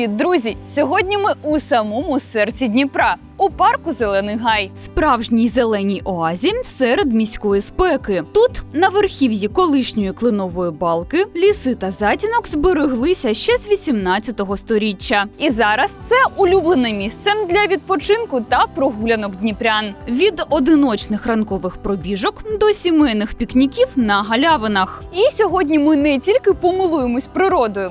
Привіт, друзі! Сьогодні ми у самому серці Дніпра, у парку Зелений Гай. Справжній зеленій оазі серед міської спеки. Тут, на верхів'ї колишньої кленової балки, ліси та затінок збереглися ще з 18 сторіччя. І зараз це улюблене місце для відпочинку та прогулянок дніпрян. Від одиночних ранкових пробіжок до сімейних пікніків на галявинах. І сьогодні ми не тільки помилуємось природою,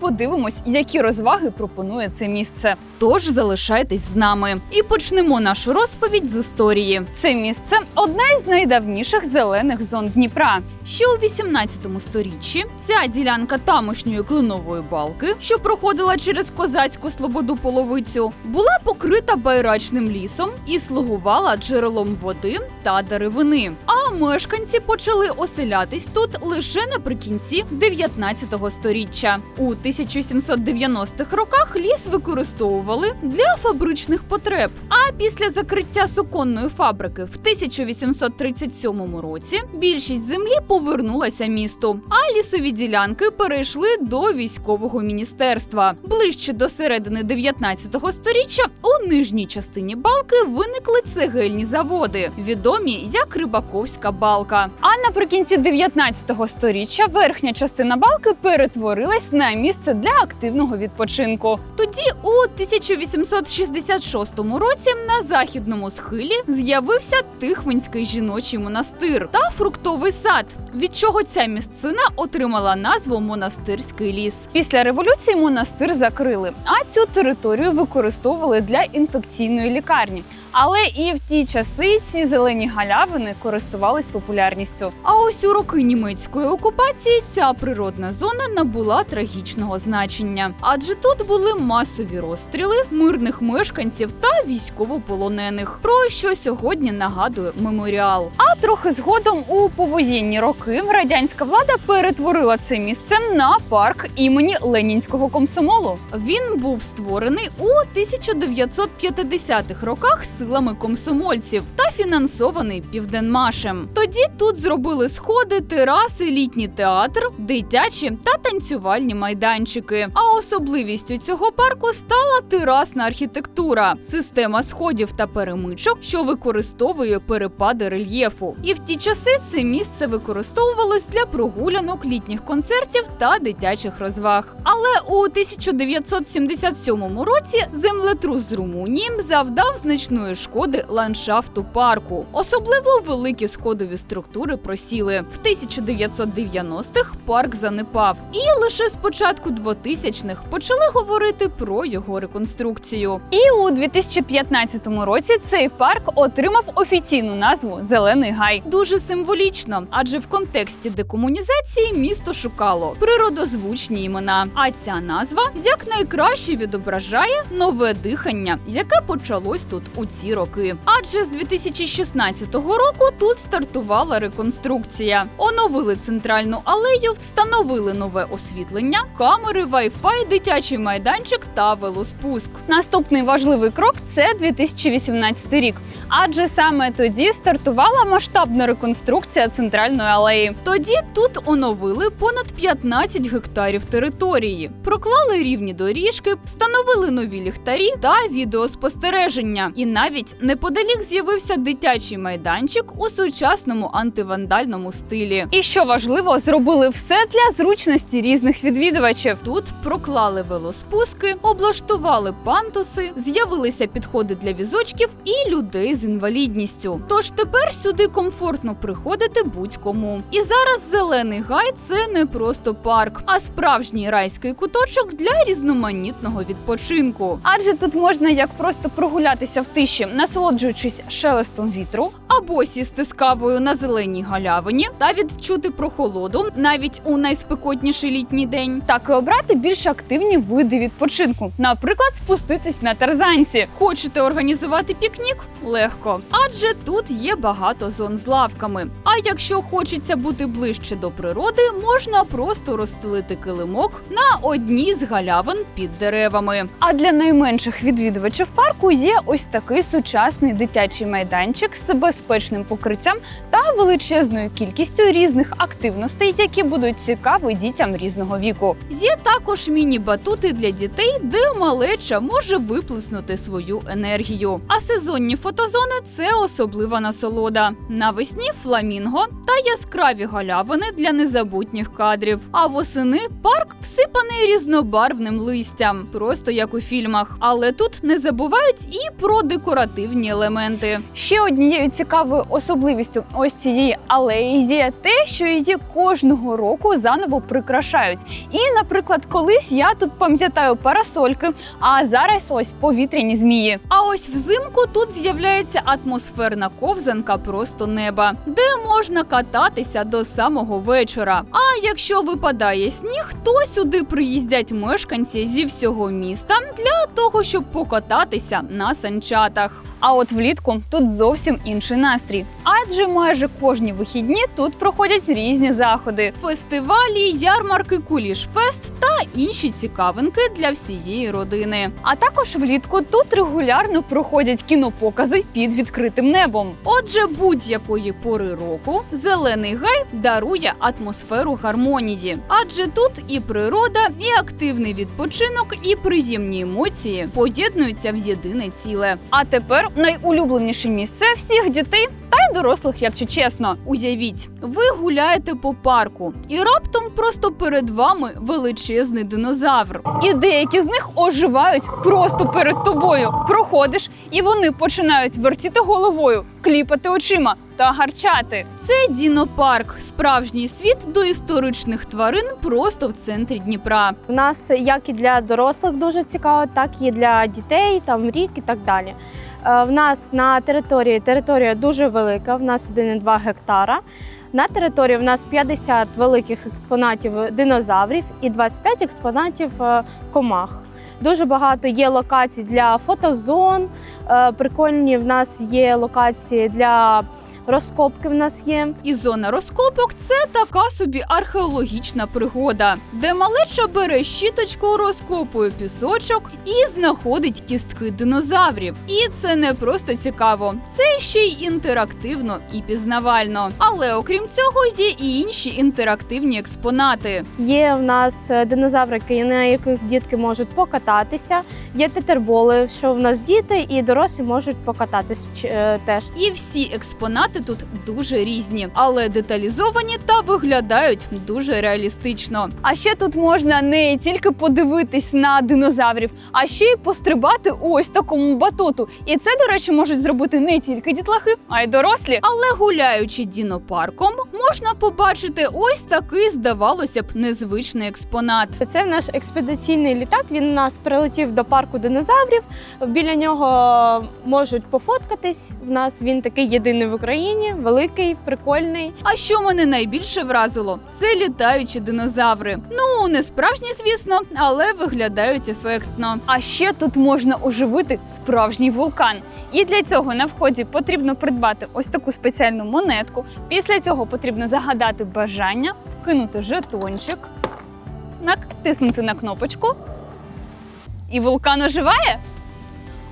подивимось, які розваги пропонує це місце. Тож залишайтесь з нами і почнемо нашу розповідь з історії. Це місце одна із найдавніших зелених зон Дніпра. Ще у 18 сторіччі ця ділянка тамошньої клинової балки, що проходила через козацьку слободу половицю, була покрита байрачним лісом і слугувала джерелом води та деревини. А мешканці почали оселятись тут лише наприкінці 19 сторіччя. У 1790-х роках ліс використовували для фабричних потреб. А після закриття суконної фабрики в 1837 році більшість землі повернулася місту, а лісові ділянки перейшли до військового міністерства. Ближче до середини 19 сторіччя у нижній частині балки виникли цегельні заводи, відомі як Рибаковська балка. А наприкінці 19 сторіччя верхня частина балки перетворилась на місце для активного відпочинку. Тоді у 1866 році на західному схилі з'явився Тихвинський жіночий монастир та фруктовий сад, від чого ця місцина отримала назву Монастирський ліс. Після революції монастир закрили, а цю територію використовували для інфекційної лікарні. Але і в ті часи ці зелені галявини користувались популярністю. А ось у роки німецької окупації ця природна зона набула трагічного значення, адже тут були масові розстріли мирних мешканців та військовополонених, про що сьогодні нагадує меморіал. А трохи згодом у повоєнні роки радянська влада перетворила це місце на парк імені Ленінського комсомолу. Він був створений у 1950-х роках силами комсомольців та фінансований Південмашем. Тоді тут зробили сходи, тераси, літній театр, дитячі та танцювальні майданчики. А особливістю цього парку стала терасна архітектура, система сходів та перемичок, що використовує перепади рельєфу. І в ті часи це місце використовувалось для прогулянок, літніх концертів та дитячих розваг. Але у 1977 році землетрус з Румунії завдав значної шкоди ландшафту парку. Особливо великі сходові структури просіли. В 1990-х парк занепав, і лише з початку 2000-х почали говорити про його реконструкцію. І у 2015 році цей парк отримав офіційну назву Зелений гай. Дуже символічно, адже в контексті декомунізації місто шукало природозвучні імена. А ця назва якнайкраще відображає нове дихання, яке почалось тут у ці роки. Адже з 2016 року тут стартувала реконструкція. Оновили центральну алею, встановили нове освітлення, камери, Wi-Fi, дитячий майданчик та велоспуск. Наступний важливий крок це 2018 рік. Адже саме тоді стартувала масштабна реконструкція центральної алеї. Тоді тут оновили понад 15 гектарів території, проклали рівні доріжки, встановили нові ліхтарі та відеоспостереження. І навіть неподалік з'явився дитячий майданчик у сучасному антивандальному стилі. І що важливо, зробили все для зручності різних відвідувачів. Тут проклали велоспуски, облаштували пантуси, з'явилися підходи для візочків і людей з інвалідністю. Тож тепер сюди комфортно приходити будь-кому. І зараз зелений гай це не просто парк, а справжній райський куточок для різноманітного відпочинку. Адже тут можна як просто прогулятися в тиші, насолоджуючись шелестом вітру, або сісти з кавою на зеленій галявині та відчути прохолоду навіть у найспекотніший літній день. Так і обрати більш активні види відпочинку, наприклад, спуститись на тарзанці. Хочете організувати пікнік? Легко, адже тут є багато зон з лавками. А якщо хочеться бути ближче до природи, можна просто розстелити килимок на одній з галявин під деревами. А для найменших відвідувачів парку є ось такий сучасний дитячий майданчик з безпечним покриттям та величезною кількістю різних активностей, які будуть цікаві дітям різного віку. Є також міні-батути для дітей, де малеча може виплеснути свою енергію. А сезонні фотозони це особлива насолода. Навесні фламінго та яскраві галявини для незабутніх кадрів. А восени парк всипаний різнобарвним листям, просто як у фільмах. Але тут не забувають і про декоративні елементи. Ще однією цікавою особливістю ось цієї алеї є те, що її кожного року заново прикрашають. І, наприклад, колись я тут пам'ятаю парасольки, а зараз ось повітряні змії. А ось взимку тут з'являється атмосферна ковзанка просто неба, де можна кататися до самого вечора. А якщо випадає сніг, то сюди приїздять мешканці зі всього міста для того, щоб покататися на санчатах. А от влітку тут зовсім інший настрій, адже майже кожні вихідні тут проходять різні заходи: фестивалі, ярмарки, кулішфест та інші цікавинки для всієї родини. А також влітку тут регулярно проходять кінопокази під відкритим небом. Отже, будь-якої пори року зелений гай дарує атмосферу гармонії, адже тут і природа, і активний відпочинок, і приємні емоції поєднуються в єдине ціле. А тепер найулюбленіше місце всіх дітей та й дорослих, якщо чесно. Уявіть, ви гуляєте по парку, і раптом просто перед вами величезний динозавр. І деякі з них оживають просто перед тобою. Проходиш, і вони починають вертіти головою, кліпати очима та гарчати. Це дінопарк, справжній світ доісторичних тварин просто в центрі Дніпра. У нас як і для дорослих дуже цікаво, так і для дітей, там рік і так далі. Е, В нас на території територія дуже велика, в нас 1,2 гектара. На території в нас 50 великих експонатів динозаврів і 25 експонатів е, комах. Дуже багато є локацій для фотозон. е, Прикольні в нас є локації для розкопки. В нас є. І зона розкопок це така собі археологічна пригода, де малеча бере щіточку, розкопує пісочок і знаходить кістки динозаврів. І це не просто цікаво, це ще й інтерактивно і пізнавально. Але окрім цього, є і інші інтерактивні експонати. Є в нас е, динозаврики, на яких дітки можуть покататися. Є тетерболи, що в нас діти і дорослі можуть покататись е, теж. І всі експонати тут дуже різні, але деталізовані та виглядають дуже реалістично. А ще тут можна не тільки подивитись на динозаврів, а ще й пострибати ось такому батуту. І це, до речі, можуть зробити не тільки дітлахи, а й дорослі. Але гуляючи дінопарком, можна побачити ось такий, здавалося б, незвичний експонат. Це наш експедиційний літак. Він у нас прилетів до парку динозаврів. Біля нього можуть пофоткатись. У нас він такий єдиний в Україні, великий, прикольний. А що мене найбільше вразило, це літаючі динозаври. Ну не справжні, звісно, але виглядають ефектно. А ще тут можна оживити справжній вулкан. І для цього на вході потрібно придбати ось таку спеціальну монетку. Після цього потрібно загадати бажання, вкинути жетончик, натиснути на кнопочку. І вулкан оживає.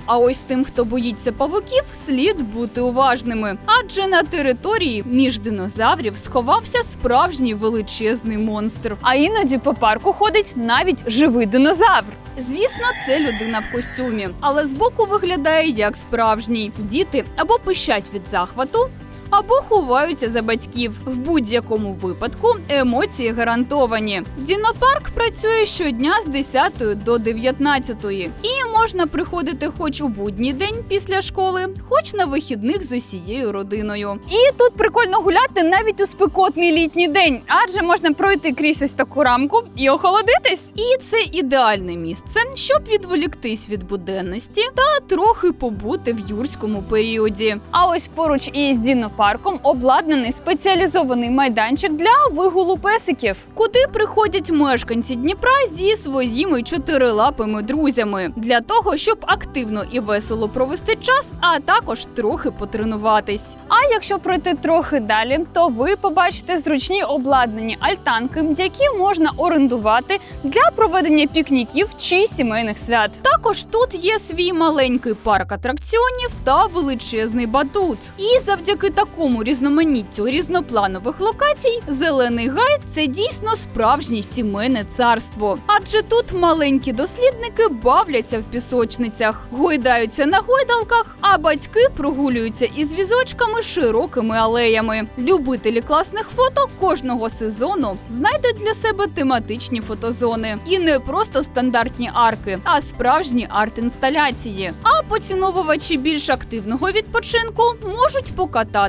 А ось тим, хто боїться павуків, слід бути уважними. Адже на території між динозаврів сховався справжній величезний монстр. А іноді по парку ходить навіть живий динозавр. Звісно, це людина в костюмі, але збоку виглядає як справжній. Діти або пищать від захвату. Або ховаються за батьків. В будь-якому випадку емоції гарантовані. Дінопарк працює щодня з 10 до 19. І можна приходити хоч у будній день після школи, хоч на вихідних з усією родиною. І тут прикольно гуляти навіть у спекотний літній день, адже можна пройти крізь ось таку рамку і охолодитись. І це ідеальне місце, щоб відволіктись від буденності та трохи побути в юрському періоді. А ось поруч із дінопарком обладнаний спеціалізований майданчик для вигулу песиків, куди приходять мешканці Дніпра зі своїми чотирилапими друзями для того, щоб активно і весело провести час, а також трохи потренуватись. А якщо пройти трохи далі, то ви побачите зручні обладнані альтанки, які можна орендувати для проведення пікніків чи сімейних свят. Також тут є свій маленький парк атракціонів та величезний батут. І завдяки такому різноманіттю різнопланових локацій, зелений гай це дійсно справжнє сімейне царство. Адже тут маленькі дослідники бавляться в пісочницях, гойдаються на гойдалках, а батьки прогулюються із візочками широкими алеями. Любителі класних фото кожного сезону знайдуть для себе тематичні фотозони. І не просто стандартні арки, а справжні арт-інсталяції. А поціновувачі більш активного відпочинку можуть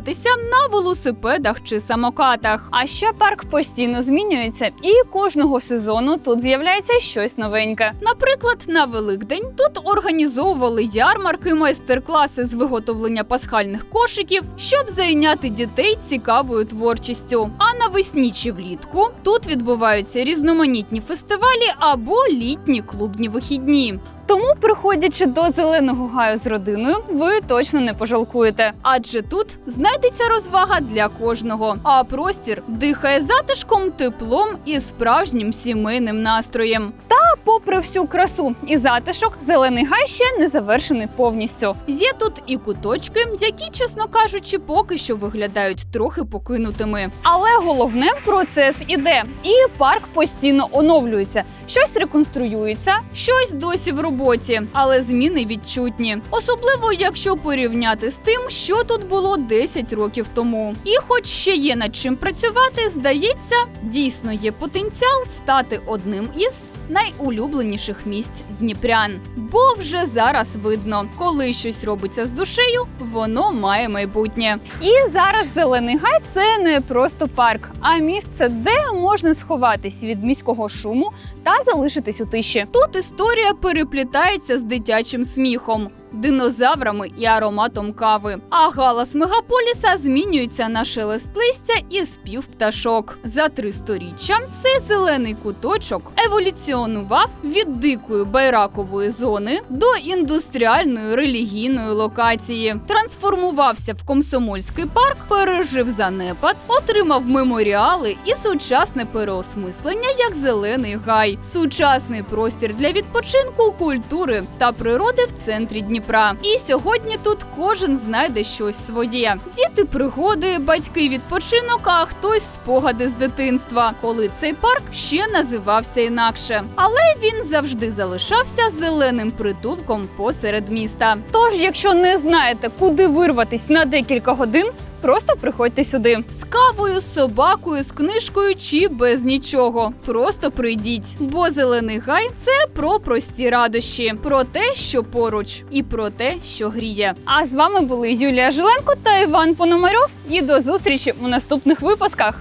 покататися на велосипедах чи самокатах. А ще парк постійно змінюється, і кожного сезону тут з'являється щось новеньке. Наприклад, на Великдень тут організовували ярмарки, майстер-класи з виготовлення пасхальних кошиків, щоб зайняти дітей цікавою творчістю. А навесні чи влітку тут відбуваються різноманітні фестивалі або літні клубні вихідні. Тому, приходячи до зеленого гаю з родиною, ви точно не пожалкуєте. Адже тут знайдеться розвага для кожного. А простір дихає затишком, теплом і справжнім сімейним настроєм. Попри всю красу і затишок, зелений гай ще не завершений повністю. Є тут і куточки, які, чесно кажучи, поки що виглядають трохи покинутими. Але головне процес іде, і парк постійно оновлюється. Щось реконструюється, щось досі в роботі, але зміни відчутні. Особливо, якщо порівняти з тим, що тут було 10 років тому. І, хоч ще є над чим працювати, здається, дійсно є потенціал стати одним із найулюбленіших місць Дніпрян. Бо вже зараз видно, коли щось робиться з душею, воно має майбутнє. І зараз зелений гай це не просто парк, а місце, де можна сховатись від міського шуму та залишитись у тиші. Тут історія переплітається з дитячим сміхом. Динозаврами і ароматом кави. А галас мегаполіса змінюється на шелест листя і спів пташок. За три сторіччя цей зелений куточок еволюціонував від дикої байракової зони до індустріальної релігійної локації, трансформувався в комсомольський парк, пережив занепад, отримав меморіали і сучасне переосмислення як зелений гай, сучасний простір для відпочинку, культури та природи в центрі Дніпра. І сьогодні тут кожен знайде щось своє. Діти пригоди, батьки відпочинок, а хтось спогади з дитинства, коли цей парк ще називався інакше. Але він завжди залишався зеленим притулком посеред міста. Тож, якщо не знаєте, куди вирватись на декілька годин. Просто приходьте сюди з кавою, з собакою, з книжкою чи без нічого. Просто прийдіть, бо зелений гай це про прості радощі, про те, що поруч, і про те, що гріє. А з вами були Юлія Жиленко та Іван Пономарьов. І до зустрічі у наступних випусках.